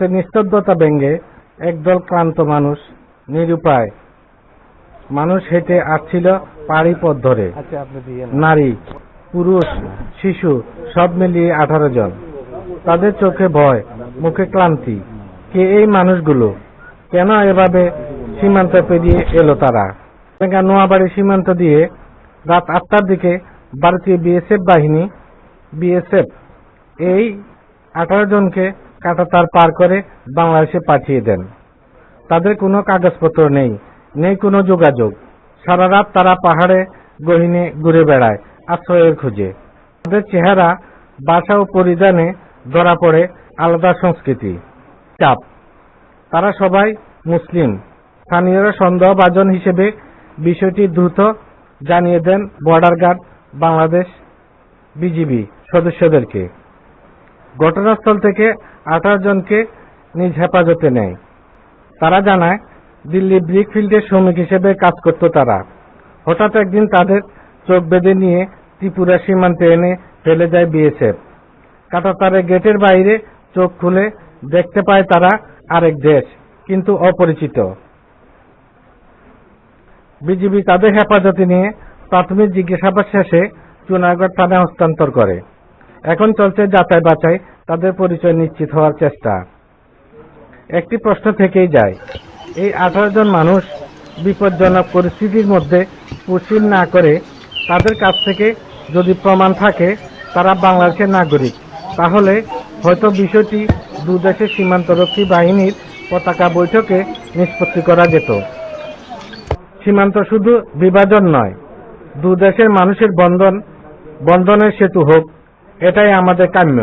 রাতে নিস্তব্ধতা ভেঙ্গে একদল ক্লান্ত মানুষ নিরুপায়। মানুষ হেঁটে আসছিল পাড়ি পথ ধরে। আচ্ছা নারী পুরুষ শিশু সব মিলিয়ে আঠারো জন। তাদের চোখে ভয় মুখে ক্লান্তি। কে এই মানুষগুলো? কেন এভাবে সীমান্ত পেরিয়ে এলো তারা? নোয়াবাড়ি সীমান্ত দিয়ে রাত আটটার দিকে ভারতীয় বিএসএফ বাহিনী বিএসএফ এই আঠারো জনকে কাটাতার পার করে বাংলাদেশে পাঠিয়ে দেন। তাদের কোনো কাগজপত্র নেই নেই কোনো যোগাযোগ। সারা রাত তারা পাহাড়ে, গহিনে ঘুরে বেড়ায়, আশ্রয়ের খোঁজে। তাদের চেহারা, বাসা ও পরিধানে ধরা পড়ে আলাদা সংস্কৃতি। চাপ। তারা সবাই মুসলিম। স্থানীয়রা সন্দেহভাজন হিসেবে বিষয়টি দ্রুত জানিয়ে দেন বর্ডার গার্ড বাংলাদেশ বিজিবি সদস্যদেরকে। ঘটনাস্থল থেকে আঠাশ জনকে নিজ হেফাজতে নেয়। তারা জানায়, দিল্লি ব্রিক ফিল্ডের শ্রমিক হিসেবে কাজ করত তারা। হঠাৎ একদিন তাদের চোখ বেঁধে নিয়ে ত্রিপুরা সীমান্তে এনে ফেলে যায় বিএসএফ। কাটাতারের গেটের বাইরে চোখ খুলে দেখতে পায় তারা আরেক দেশ, কিন্তু অপরিচিত। বিজিবি তাদের হেফাজতে নিয়ে প্রাথমিক জিজ্ঞাসাবাদ শেষে চুনাগড় থানায় হস্তান্তর করে। এখন চলছে যাচাই বাছাই, তাদের পরিচয় নিশ্চিত হওয়ার চেষ্টা। একটি প্রশ্ন থেকেই যায়, এই আঠারো জন মানুষ বিপজ্জনক পরিস্থিতির মধ্যে পুষিল না করে তাদের কাছ থেকে যদি প্রমাণ থাকে তারা বাংলাদেশের নাগরিক, তাহলে হয়তো বিষয়টি দুদেশের সীমান্তরক্ষী বাহিনীর পতাকা বৈঠকে নিষ্পত্তি করা যেত। সীমান্ত শুধু বিভাজন নয়, দুদেশের মানুষের বন্ধন, বন্ধনের সেতু হোক এটাই আমাদের কাম্য।